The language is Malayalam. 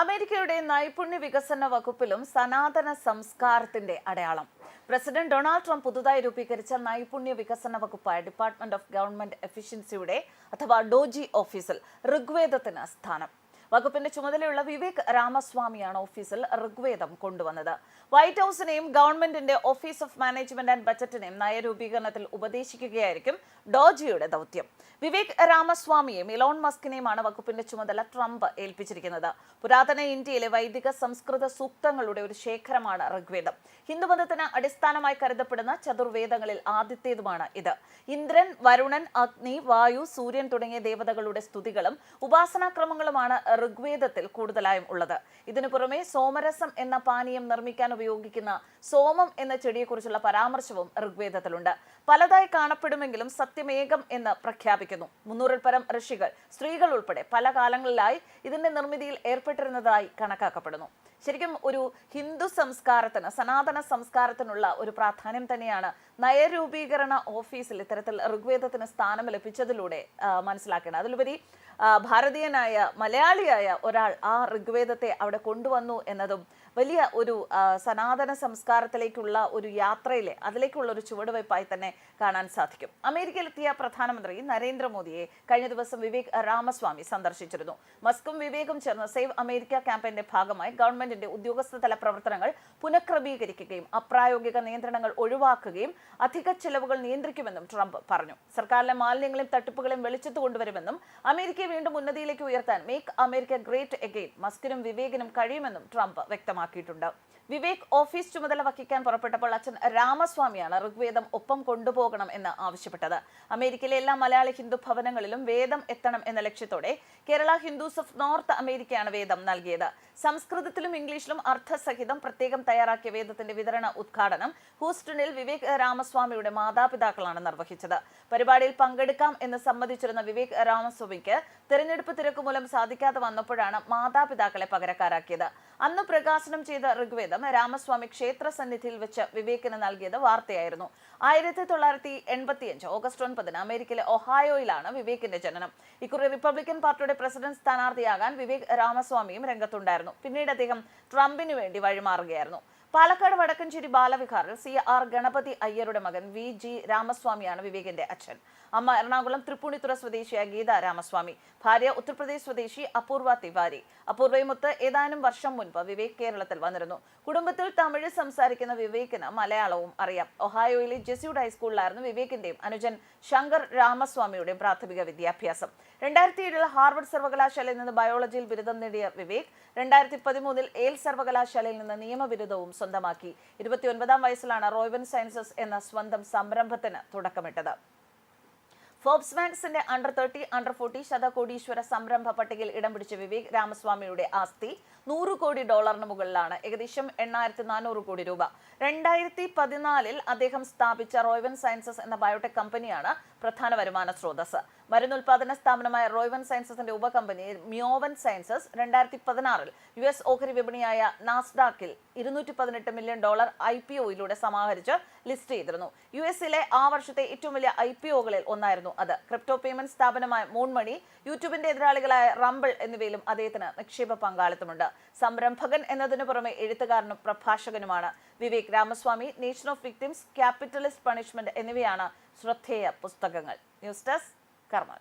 അമേരിക്കയുടെ നൈപുണ്യ വികസന വകുപ്പിലും സനാതന സംസ്കാരത്തിന്റെ അടയാളം. പ്രസിഡന്റ് ഡൊണാൾഡ് ട്രംപ് പുതുതായി രൂപീകരിച്ച നൈപുണ്യ വികസന വകുപ്പായ ഡിപ്പാർട്ട്മെന്റ് ഓഫ് ഗവൺമെന്റ് എഫിഷ്യൻസിയുടെ അഥവാ ഡോജി ഓഫീസിൽ ഋഗ്വേദത്തിന് സ്ഥാനം. വകുപ്പിന്റെ ചുമതലയുള്ള വിവേക് രാമസ്വാമിയാണ് ഓഫീസിൽ ഋഗ്വേദം കൊണ്ടുവന്നത്. വൈറ്റ് ഹൌസിനെയും ഗവൺമെന്റിന്റെ ഓഫീസ് ഓഫ് മാനേജ്മെന്റ് ആൻഡ് ബജറ്റിനെയും നയരൂപീകരണത്തിൽ ഉപദേശിക്കുകയായിരിക്കും ഡോജിയുടെ ദൗത്യം. വിവേക് രാമസ്വാമിയെയും ഇലോൺ മസ്കിനെയുമാണ് വകുപ്പിന്റെ ചുമതല ട്രംപ് ഏൽപ്പിച്ചിരിക്കുന്നത്. പുരാതന ഇന്ത്യയിലെ വൈദിക സംസ്കൃത സൂക്തങ്ങളുടെ ഒരു ശേഖരമാണ് ഋഗ്വേദം. ഹിന്ദുമതത്തിന് അടിസ്ഥാനമായി കരുതപ്പെടുന്ന ചതുർവേദങ്ങളിൽ ആദ്യത്തേതുമാണ് ഇത്. ഇന്ദ്രൻ വരുണൻ അഗ്നി വായു സൂര്യൻ തുടങ്ങിയ ദേവതകളുടെ സ്തുതികളും ഉപാസനാക്രമങ്ങളുമാണ് ഋഗ്വേദത്തിൽ കൂടുതലായും ഉള്ളത്. ഇതിനു പുറമെ സോമരസം എന്ന പാനീയം നിർമ്മിക്കാൻ ഉപയോഗിക്കുന്ന സോമം എന്ന ചെടിയെക്കുറിച്ചുള്ള പരാമർശവും ഋഗ്വേദത്തിലുണ്ട്. പലതായി കാണപ്പെടുമെങ്കിലും സത്യമേകം എന്ന് പ്രഖ്യാപിക്കുന്നു. മുന്നൂറിൽ പരം ഋഷികൾ സ്ത്രീകൾ ഉൾപ്പെടെ പല കാലങ്ങളിലായി ഇതിന്റെ നിർമ്മിതിയിൽ ഏർപ്പെട്ടിരുന്നതായി കണക്കാക്കപ്പെടുന്നു. ശരിക്കും ഒരു ഹിന്ദു സംസ്കാരത്തിന് സനാതന സംസ്കാരത്തിനുള്ള ഒരു പ്രാധാന്യം തന്നെയാണ് നയരൂപീകരണ ഓഫീസിൽ ഇത്തരത്തിൽ ഋഗ്വേദത്തിന് സ്ഥാനം ലഭിച്ചതിലൂടെ മനസ്സിലാക്കേണ്ടത്. അതിലുപരി ഭാരതീയനായ മലയാളിയായ ഒരാൾ ആ ഋഗ്വേദത്തെ അവിടെ കൊണ്ടുവന്നു എന്നതും വലിയ ഒരു സനാതന സംസ്കാരത്തിലേക്കുള്ള ഒരു യാത്രയിലെ അതിലേക്കുള്ള ഒരു ചുവടുവയ്പായി തന്നെ കാണാൻ സാധിക്കും. അമേരിക്കയിലെത്തിയ പ്രധാനമന്ത്രി നരേന്ദ്രമോദിയെ കഴിഞ്ഞ ദിവസം വിവേക് രാമസ്വാമി സന്ദർശിച്ചിരുന്നു. മസ്കും വിവേകും ചേർന്ന് സേവ് അമേരിക്ക ക്യാമ്പയിന്റെ ഭാഗമായി ഗവൺമെന്റിന്റെ ഉദ്യോഗസ്ഥതല പ്രവർത്തനങ്ങൾ പുനഃക്രമീകരിക്കുകയും അപ്രായോഗിക നിയന്ത്രണങ്ങൾ ഒഴിവാക്കുകയും അധിക ചെലവുകൾ നിയന്ത്രിക്കുമെന്നും ട്രംപ് പറഞ്ഞു. സർക്കാരിലെ മാലിന്യങ്ങളെയും തട്ടിപ്പുകളെയും വെളിച്ചത്ത് കൊണ്ടുവരുമെന്നും അമേരിക്കയെ വീണ്ടും ഉന്നതിയിലേക്ക് ഉയർത്താൻ മേക്ക് അമേരിക്ക ഗ്രേറ്റ് എഗെയിൻ മസ്കിനും വിവേകിനും കഴിയുമെന്നും ട്രംപ് വ്യക്തമാക്കിയിട്ടുണ്ട്. വിവേക് ഓഫീസ് ചുമതല വഹിക്കാൻ പുറപ്പെട്ടപ്പോൾ അച്ഛൻ രാമസ്വാമിയാണ് ഋഗ്വേദം ഒപ്പം കൊണ്ടുപോകണം എന്ന് ആവശ്യപ്പെട്ടത്. അമേരിക്കയിലെ എല്ലാ മലയാളി ഹിന്ദു ഭവനങ്ങളിലും വേദം എത്തണം എന്ന ലക്ഷ്യത്തോടെ കേരള ഹിന്ദുസ് ഓഫ് നോർത്ത് അമേരിക്കയാണ് വേദം നൽകിയത്. സംസ്കൃതത്തിലും ഇംഗ്ലീഷിലും അർത്ഥസഹിതം പ്രത്യേകം തയ്യാറാക്കിയ വേദത്തിന്റെ വിതരണ ഉദ്ഘാടനം ഹൂസ്റ്റണിൽ വിവേക് രാമസ്വാമിയുടെ മാതാപിതാക്കളാണ് നിർവഹിച്ചത്. പരിപാടിയിൽ പങ്കെടുക്കാം എന്ന് സമ്മതിച്ചിരുന്ന വിവേക് രാമസ്വാമിക്ക് തെരഞ്ഞെടുപ്പ് തിരക്ക് മൂലം സാധിക്കാതെ വന്നപ്പോഴാണ് മാതാപിതാക്കളെ പകരക്കാരാക്കിയത്. അന്ന് പ്രകാശനം ചെയ്ത ഋഗ്വേദം രാമസ്വാമി ക്ഷേത്ര സന്നിധിയിൽ വെച്ച് വിവേകിന് നൽകിയത് വാർത്തയായിരുന്നു. ആയിരത്തി തൊള്ളായിരത്തി എൺപത്തിയഞ്ച് ഓഗസ്റ്റ് ഒൻപതിന് അമേരിക്കയിലെ ഒഹായോയിലാണ് വിവേകിന്റെ ജനനം. ഇക്കുറി റിപ്പബ്ലിക്കൻ പാർട്ടിയുടെ പ്രസിഡന്റ് സ്ഥാനാർത്ഥിയാകാൻ വിവേക് രാമസ്വാമിയും രംഗത്തുണ്ടായിരുന്നു. പിന്നീട് അദ്ദേഹം ട്രംപിന് വേണ്ടി വഴിമാറുകയായിരുന്നു. പാലക്കാട് വടക്കഞ്ചേരി ബാലവിഹാറിൽ സി ആർ ഗണപതി അയ്യരുടെ മകൻ വി ജി രാമസ്വാമിയാണ് വിവേകിന്റെ അച്ഛൻ. അമ്മ എറണാകുളം തൃപ്പൂണിത്തുറ സ്വദേശിയായ ഗീത രാമസ്വാമി. ഭാര്യ ഉത്തർപ്രദേശ് സ്വദേശി അപൂർവ തിവാരി. അപൂർവയുമൊത്ത് ഏതാനും വർഷം മുൻപ് വിവേക് കേരളത്തിൽ വന്നിരുന്നു. കുടുംബത്തിൽ തമിഴ് സംസാരിക്കുന്ന വിവേകിന് മലയാളവും അറിയാം. ഒഹായോയിലെ ജെസ്യൂഡ് ഹൈസ്കൂളിലായിരുന്നു വിവേകിന്റെയും അനുജൻ ശങ്കർ രാമസ്വാമിയുടെയും പ്രാഥമിക വിദ്യാഭ്യാസം. രണ്ടായിരത്തി ഏഴിൽ ഹാർവർഡ് സർവകലാശാലയിൽ നിന്ന് ബയോളജിയിൽ ബിരുദം നേടിയ വിവേക് രണ്ടായിരത്തി പതിമൂന്നിൽ ഏൽ സർവകലാശാലയിൽ നിന്ന് നിയമബിരുദവും സ്വന്തമാക്കി. ഇരുപത്തിയൊൻപതാം വയസ്സിലാണ് റോയ്വൻ സയൻസസ് എന്ന സ്വന്തം സംരംഭത്തിന് തുടക്കമിട്ടത്. ഫോബ്സ് മാക്സിന്റെ അണ്ടർ തേർട്ടി അണ്ടർ ഫോർട്ടി ശതകോടീശ്വര സംരംഭ പട്ടികയിൽ ഇടം പിടിച്ച വിവേക് രാമസ്വാമിയുടെ ആസ്തി നൂറ് കോടി ഡോളറിന് മുകളിലാണ്. ഏകദേശം എണ്ണായിരത്തി നാനൂറ് കോടി രൂപ. രണ്ടായിരത്തി പതിനാലിൽ അദ്ദേഹം സ്ഥാപിച്ച റോയ്വൻ സയൻസസ് എന്ന ബയോടെക് കമ്പനിയാണ് പ്രധാന വരുമാന സ്രോതസ് മരുന്നുൽപാദന സ്ഥാപനമായ റോയ്വൻ സയൻസസിന്റെ ഉപകമ്പനി മിയോവൻ സയൻസസ് രണ്ടായിരത്തി പതിനാറിൽ യു എസ് ഓഹരി വിപണിയായ നാസ്ഡാക്കിൽ ഇരുന്നൂറ്റി പതിനെട്ട് മില്യൺ ഡോളർ ഐ പി ഒയിലൂടെ സമാഹരിച്ച് ലിസ്റ്റ് ചെയ്തിരുന്നു. യു എസിലെ ആ വർഷത്തെ ഏറ്റവും വലിയ ഐ പി ഒകളിൽ ഒന്നായിരുന്നു അത്. ക്രിപ്റ്റോ പേയ്മെന്റ് സ്ഥാപനമായ മൂൺമണി യൂട്യൂബിന്റെ എതിരാളികളായ റംബിൾ എന്നിവയിലും അദ്ദേഹത്തിന് നിക്ഷേപ പങ്കാളിത്തമുണ്ട്. സംരംഭകൻ എന്നതിനു പുറമെ എഴുത്തുകാരനും പ്രഭാഷകനുമാണ്. Vivek Ramaswamy nation of victims capitalist punishment എന്നിവയാണ് ശ്രദ്ധേയ പുസ്തകങ്ങൾ. ന്യൂസ് ഡെസ്ക് കർമ്മ